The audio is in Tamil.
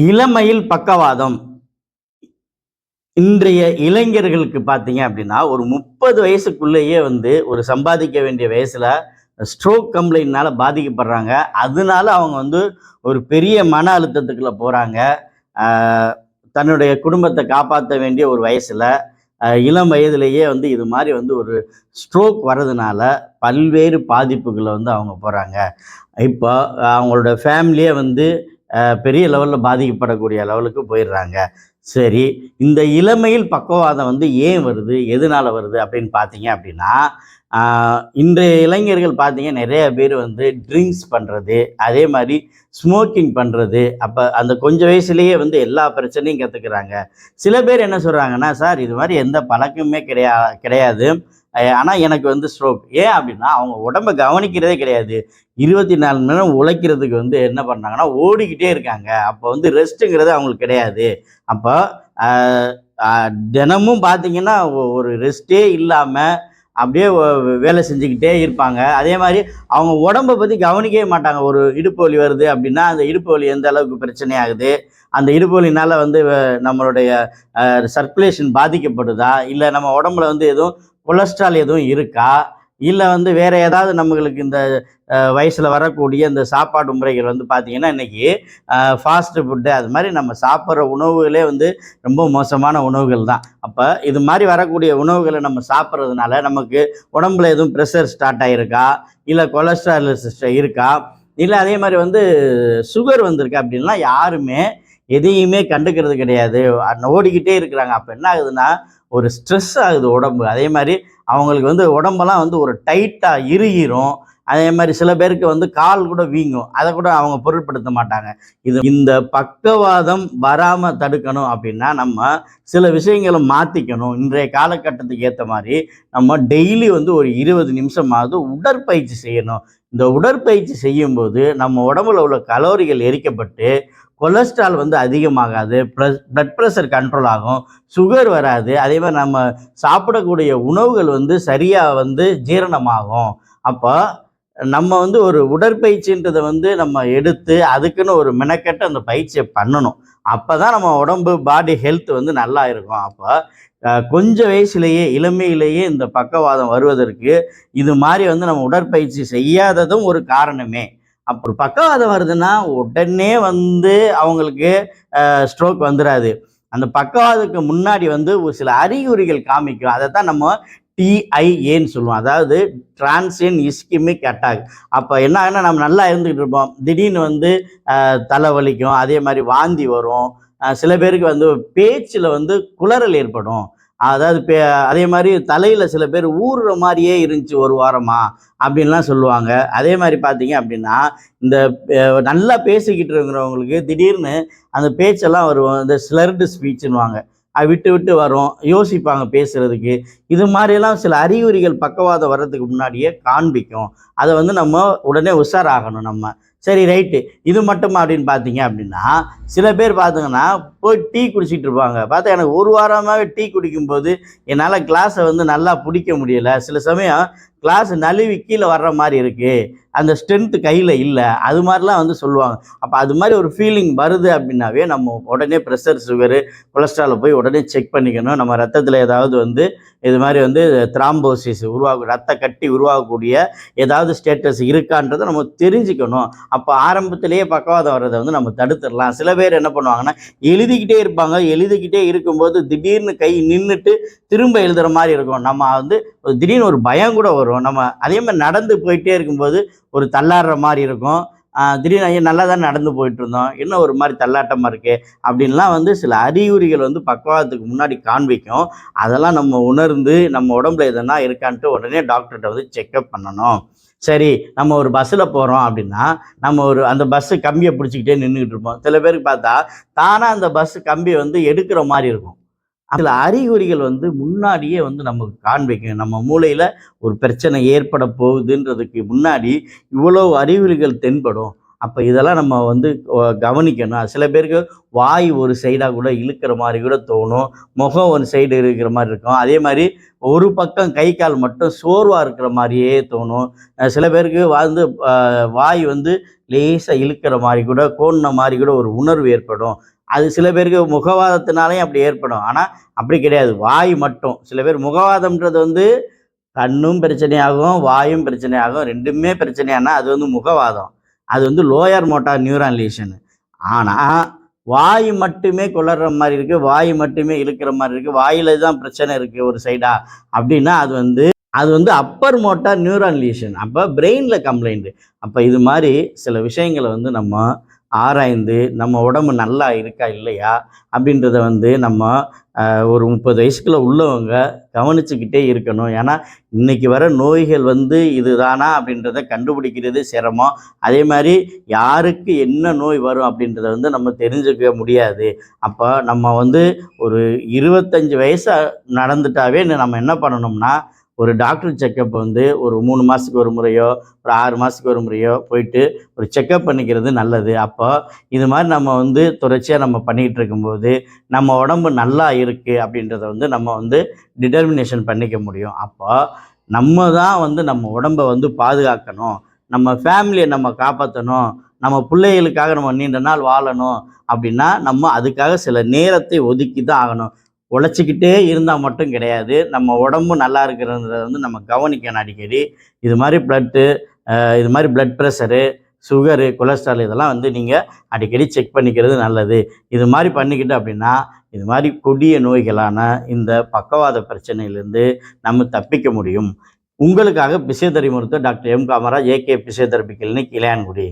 இளமையில் பக்கவாதம். இன்றைய இளைஞர்களுக்கு பார்த்தீங்க அப்படின்னா ஒரு முப்பது வயசுக்குள்ளேயே வந்து ஒரு சம்பாதிக்க வேண்டிய வயசில் ஸ்ட்ரோக் கம்ப்ளைண்ட்னால பாதிக்கப்படுறாங்க. அதனால அவங்க வந்து ஒரு பெரிய மன அழுத்தத்துக்குள்ள போகிறாங்க தன்னுடைய குடும்பத்தை காப்பாற்ற வேண்டிய ஒரு வயசில் இளம் வயதிலேயே வந்து இது மாதிரி வந்து ஒரு ஸ்ட்ரோக் வர்றதுனால பல்வேறு பாதிப்புகளை வந்து அவங்க போகிறாங்க இப்போ அவங்களோட ஃபேமிலியே வந்து பெரிய லெவலில் பாதிக்கப்படக்கூடிய லெவலுக்கு போயிடுறாங்க. சரி இந்த இளமையில் பக்கவாதம் வந்து ஏன் வருது? எதனால வருது அப்படின்னு பார்த்தீங்க அப்படின்னா இன்றைய இளைஞர்கள் பார்த்தீங்க நிறைய பேர் வந்து ட்ரிங்க்ஸ் பண்ணுறது அதே மாதிரி ஸ்மோக்கிங் பண்ணுறது அப்போ அந்த கொஞ்ச வயசுலேயே வந்து எல்லா பிரச்சனையும் கற்றுக்குறாங்க சில பேர் என்ன சொல்கிறாங்கன்னா சார் இது மாதிரி எந்த பழக்கமே கிடையா கிடையாது. ஆனால் எனக்கு வந்து ஸ்ட்ரோக் ஏன் அப்படின்னா அவங்க உடம்ப கவனிக்கிறதே கிடையாது. இருபத்தி நாலு மணி நேரம் உழைக்கிறதுக்கு வந்து என்ன பண்ணாங்கன்னா ஓடிக்கிட்டே இருக்காங்க. அப்போ வந்து ரெஸ்ட்டுங்கிறது அவங்களுக்கு கிடையாது. அப்போ தினமும் பார்த்தீங்கன்னா ஒரு ரெஸ்ட்டே இல்லாமல் அப்படியே வேலை செஞ்சுக்கிட்டே இருப்பாங்க. அதே மாதிரி அவங்க உடம்பை பற்றி கவனிக்கவே மாட்டாங்க. ஒரு இடுப்பு வலி வருது அப்படின்னா அந்த இடுப்பு வலி எந்த அளவுக்கு பிரச்சனை ஆகுது அந்த இடுப்பு வலினால் வந்து வ- நம்மளுடைய சர்க்குலேஷன் பாதிக்கப்படுதா? இல்லை நம்ம உடம்புல வந்து எதுவும் கொலஸ்ட்ரால் எதுவும் இருக்கா? இல்லை வந்து வேற ஏதாவது நம்மளுக்கு இந்த வயசில் வரக்கூடிய இந்த சாப்பாடு முறைகள் வந்து பார்த்திங்கன்னா இன்னைக்கு ஃபாஸ்ட் ஃபுட்டு அது மாதிரி நம்ம சாப்பிட்ற உணவுகளே வந்து ரொம்ப மோசமான உணவுகள் தான். அப்போ இது மாதிரி வரக்கூடிய உணவுகளை நம்ம சாப்பிட்றதுனால நமக்கு உடம்புல எதுவும் ப்ரெஷர் ஸ்டார்ட் ஆகிருக்கா இல்லை கொலஸ்ட்ரால் இருக்கா? இல்லை அதே மாதிரி வந்து சுகர் வந்திருக்கு அப்படின்லாம் யாருமே எதையுமே கண்டுக்கிறது கிடையாது. ஓடிக்கிட்டே இருக்கிறாங்க. அப்போ என்ன ஆகுதுன்னா ஒரு ஸ்ட்ரெஸ் ஆகுது உடம்பு. அதே மாதிரி அவங்களுக்கு வந்து உடம்பெல்லாம் வந்து ஒரு டைட்டாக இறுகிரும் அதே மாதிரி சில பேருக்கு வந்து கால் கூட வீங்கும். அதை கூட அவங்க பொருட்படுத்த மாட்டாங்க. இது இந்த பக்கவாதம் வராமல் தடுக்கணும் அப்படின்னா நம்ம சில விஷயங்களை மாற்றிக்கணும் இன்றைய காலகட்டத்துக்கு ஏற்ற மாதிரி நம்ம டெய்லி வந்து ஒரு இருபது நிமிஷமாவது உடற்பயிற்சி செய்யணும். இந்த உடற்பயிற்சி செய்யும்போது நம்ம உடம்புல உள்ள கலோரிகள் எரிக்கப்பட்டு கொலஸ்ட்ரால் வந்து அதிகமாகாது ப்ளஸ் பிளட் ப்ரெஷர் கண்ட்ரோல் ஆகும் சுகர் வராது அதே மாதிரி நம்ம சாப்பிடக்கூடிய உணவுகள் வந்து சரியாக வந்து ஜீரணமாகும். அப்போ நம்ம வந்து ஒரு உடற்பயிற்சின்றதை வந்து நம்ம எடுத்து அதுக்குன்னு ஒரு மெனக்கெட்டு அந்த பயிற்சியை பண்ணணும். அப்போ தான் நம்ம உடம்பு பாடி ஹெல்த் வந்து நல்லா இருக்கும். அப்போ கொஞ்சம் கொஞ்ச வயசுலேயே இளமையிலேயே இந்த பக்கவாதம் வருவதற்கு இது மாதிரி வந்து நம்ம உடற்பயிற்சி செய்யாததும் ஒரு காரணமே. அப்புறம் பக்கவாதம் வருதுன்னா உடனே வந்து அவங்களுக்கு ஸ்ட்ரோக் வந்துடாது அந்த பக்கவாதத்துக்கு முன்னாடி வந்து ஒரு சில அறிகுறிகள் காமிக்கும். அதை தான் நம்ம டிஐஏன்னு சொல்லுவோம். அதாவது டிரான்சியன் இஸ்கிமிக் அட்டாக் அப்போ என்ன ஆகுனா நம்ம நல்லா இருந்துகிட்டு இருப்போம். திடீர்னு வந்து தலைவலிக்கும் தலை வலிக்கும் அதே மாதிரி வாந்தி வரும். சில பேருக்கு வந்து பேச்சில் வந்து குளறல் ஏற்படும். அதாவது பே அதே மாதிரி தலையில் சில பேர் ஊறுற மாதிரியே இருந்துச்சு ஒரு வாரமா அப்படின்லாம் சொல்லுவாங்க. அதே மாதிரி பார்த்தீங்க அப்படின்னா இந்த நல்லா பேசிக்கிட்டு இருக்கிறவங்களுக்கு திடீர்னு அந்த பேச்செல்லாம் வரும். இந்த ஸ்லர்டு ஸ்பீச்சுன்னுவாங்க அது விட்டு விட்டு வரும். யோசிப்பாங்க பேசுகிறதுக்கு இது மாதிரியெல்லாம் சில அறிகுறிகள் பக்கவாதம் வர்றதுக்கு முன்னாடியே காண்பிக்கும். அதை வந்து நம்ம உடனே உஷாராகணும் நம்ம. சரி ரைட்டு இது மட்டுமா அப்படின்னு பார்த்தீங்க அப்படின்னா சில பேர் பார்த்தீங்கன்னா போய் டீ குடிச்சிட்டு இருப்பாங்க. பார்த்தா எனக்கு ஒரு வாரமாகவே டீ குடிக்கும்போது என்னால் கிளாஸை வந்து நல்லா பிடிக்க முடியலை. சில சமயம் கிளாஸ் நழுவி கீழே வர்ற மாதிரி இருக்குது அந்த ஸ்ட்ரென்த்து கையில் இல்லை. அது மாதிரிலாம் வந்து சொல்லுவாங்க. அப்போ அது மாதிரி ஒரு ஃபீலிங் வருது அப்படின்னாவே நம்ம உடனே ப்ரெஷர் சுகரு கொலஸ்ட்ராலை போய் உடனே செக் பண்ணிக்கணும். நம்ம ரத்தத்தில் ஏதாவது வந்து இது மாதிரி வந்து த்ராம்போசிஸ் உருவாக ரத்த கட்டி உருவாகக்கூடிய ஏதாவது ஸ்டேட்டஸ் இருக்கான்றதை நம்ம தெரிஞ்சுக்கணும். அப்போ ஆரம்பத்திலேயே பக்கவாதம் வர்றதை வந்து நம்ம தடுத்துடலாம். சில பேர் என்ன பண்ணுவாங்கன்னா எழுதிக்கிட்டே இருப்பாங்க. எழுதிக்கிட்டே இருக்கும்போது திடீர்னு கை நின்றுட்டு திரும்ப எழுதுகிற மாதிரி இருக்கும். நம்ம வந்து ஒரு திடீர்னு ஒரு பயம் கூட வரும். நம்ம அதே மாதிரி நடந்து போயிட்டே இருக்கும்போது ஒரு தள்ளாடுற மாதிரி இருக்கும். திடீர்னு ஐயா நல்லா தான் நடந்து போயிட்டு இருந்தோம் என்ன ஒரு மாதிரி தள்ளாட்டமாக இருக்குது அப்படின்லாம் வந்து சில அறிகுறிகள் வந்து பக்கவாதத்துக்கு முன்னாடி காண்பிக்கும். அதெல்லாம் நம்ம உணர்ந்து நம்ம உடம்புல எதனா இருக்கான்ட்டு உடனே டாக்டர்கிட்ட வந்து செக்அப் பண்ணணும். சரி நம்ம ஒரு பஸ்ஸில் போகிறோம் அப்படின்னா நம்ம ஒரு அந்த பஸ்ஸு கம்பியை பிடிச்சிக்கிட்டே நின்றுக்கிட்டு இருப்போம். சில பேருக்கு பார்த்தா தானாக அந்த பஸ்ஸு கம்பி வந்து எடுக்கிற மாதிரி இருக்கும். சில அறிகுறிகள் வந்து முன்னாடியே வந்து நமக்கு காண்பிக்கும் நம்ம மூளையில் ஒரு பிரச்சனை ஏற்பட போகுதுன்றதுக்கு முன்னாடி இவ்வளோ அறிகுறிகள் தென்படும். அப்போ இதெல்லாம் நம்ம வந்து கவனிக்கணும். சில பேருக்கு வாய் ஒரு சைடாக கூட இழுக்கிற மாதிரி கூட தோணும். முகம் ஒரு சைடு இருக்கிற மாதிரி இருக்கும். அதே மாதிரி ஒரு பக்கம் கை கால் மட்டும் சோர்வாக இருக்கிற மாதிரியே தோணும். சில பேருக்கு வந்து வாய் வந்து லேசாக இழுக்கிற மாதிரி கூட கோணின மாதிரி கூட ஒரு உணர்வு ஏற்படும். அது சில பேருக்கு முகவாதத்தினாலையும் அப்படி ஏற்படும். ஆனால் அப்படி கிடையாது. வாய் மட்டும். சில பேர் முகவாதம்ன்றது வந்து கண்ணும் பிரச்சனையாகும் வாயும் பிரச்சனையாகும். ரெண்டுமே பிரச்சனையானா அது வந்து முகவாதம். அது வந்து லோயர் மோட்டார் நியூரான் லீஷன் ஆனால் வாய் மட்டுமே குளற மாதிரி இருக்குது வாய் மட்டுமே இழுக்கிற மாதிரி இருக்குது வாயில் தான் பிரச்சனை இருக்குது ஒரு சைடாக அப்படின்னா அது வந்து அது வந்து அப்பர் மோட்டார் நியூரான் லீஷன் அப்போ பிரெயினில் கம்ப்ளைண்ட்டு அப்போ இது மாதிரி சில விஷயங்களை வந்து நம்ம ஆராய்ந்து நம்ம உடம்பு நல்லா இருக்கா இல்லையா அப்படின்றத வந்து நம்ம ஒரு முப்பது வயசுக்குள்ள உள்ளவங்க கவனிச்சுக்கிட்டே இருக்கணும். ஏன்னா இன்னைக்கு வர நோய்கள் வந்து இதுதானா அப்படின்றத கண்டுபிடிக்கிறது சிரமம். அதே மாதிரி யாருக்கு என்ன நோய் வரும் அப்படின்றத வந்து நம்ம தெரிஞ்சுக்க முடியாது. அப்போ நம்ம வந்து ஒரு இருபத்தஞ்சி வயசு நடந்துட்டாவே நம்ம என்ன பண்ணணும்னா ஒரு டாக்டர் செக்கப் வந்து ஒரு மூணு மாதத்துக்கு ஒரு முறையோ ஒரு ஆறு மாதத்துக்கு ஒரு முறையோ போயிட்டு ஒரு செக்கப் பண்ணிக்கிறது நல்லது. அப்போ இது மாதிரி நம்ம வந்து தொடர்ச்சியாக நம்ம பண்ணிக்கிட்டு இருக்கும்போது நம்ம உடம்பு நல்லா இருக்குது அப்படின்றத வந்து நம்ம வந்து டிட்டர்மினேஷன் பண்ணிக்க முடியும். அப்போ நம்ம தான் வந்து நம்ம உடம்பை வந்து பாதுகாக்கணும். நம்ம ஃபேமிலியை நம்ம காப்பாற்றணும் நம்ம பிள்ளைகளுக்காக நம்ம நீண்ட நாள் வாழணும் அப்படின்னா நம்ம அதுக்காக சில நேரத்தை ஒதுக்கி தான் ஆகணும். உழைச்சிக்கிட்டே இருந்தால் மட்டும் கிடையாது. நம்ம உடம்பு நல்லா இருக்கிறத வந்து நம்ம கவனிக்கணும் அடிக்கடி. இது மாதிரி ப்ளட்டு இது மாதிரி ப்ளட் ப்ரெஷரு சுகரு கொலஸ்ட்ரால் இதெல்லாம் வந்து நீங்கள் அடிக்கடி செக் பண்ணிக்கிறது நல்லது. இது மாதிரி பண்ணிக்கிட்டு அப்படின்னா இது மாதிரி கொடிய நோய்களான இந்த பக்கவாத பிரச்சனையிலேருந்து நம்ம தப்பிக்க முடியும். உங்களுக்காக பிசியோதெரபி மருத்துவர் doctor M Kamaraj AK physiotherapy clinic Ilayangudi.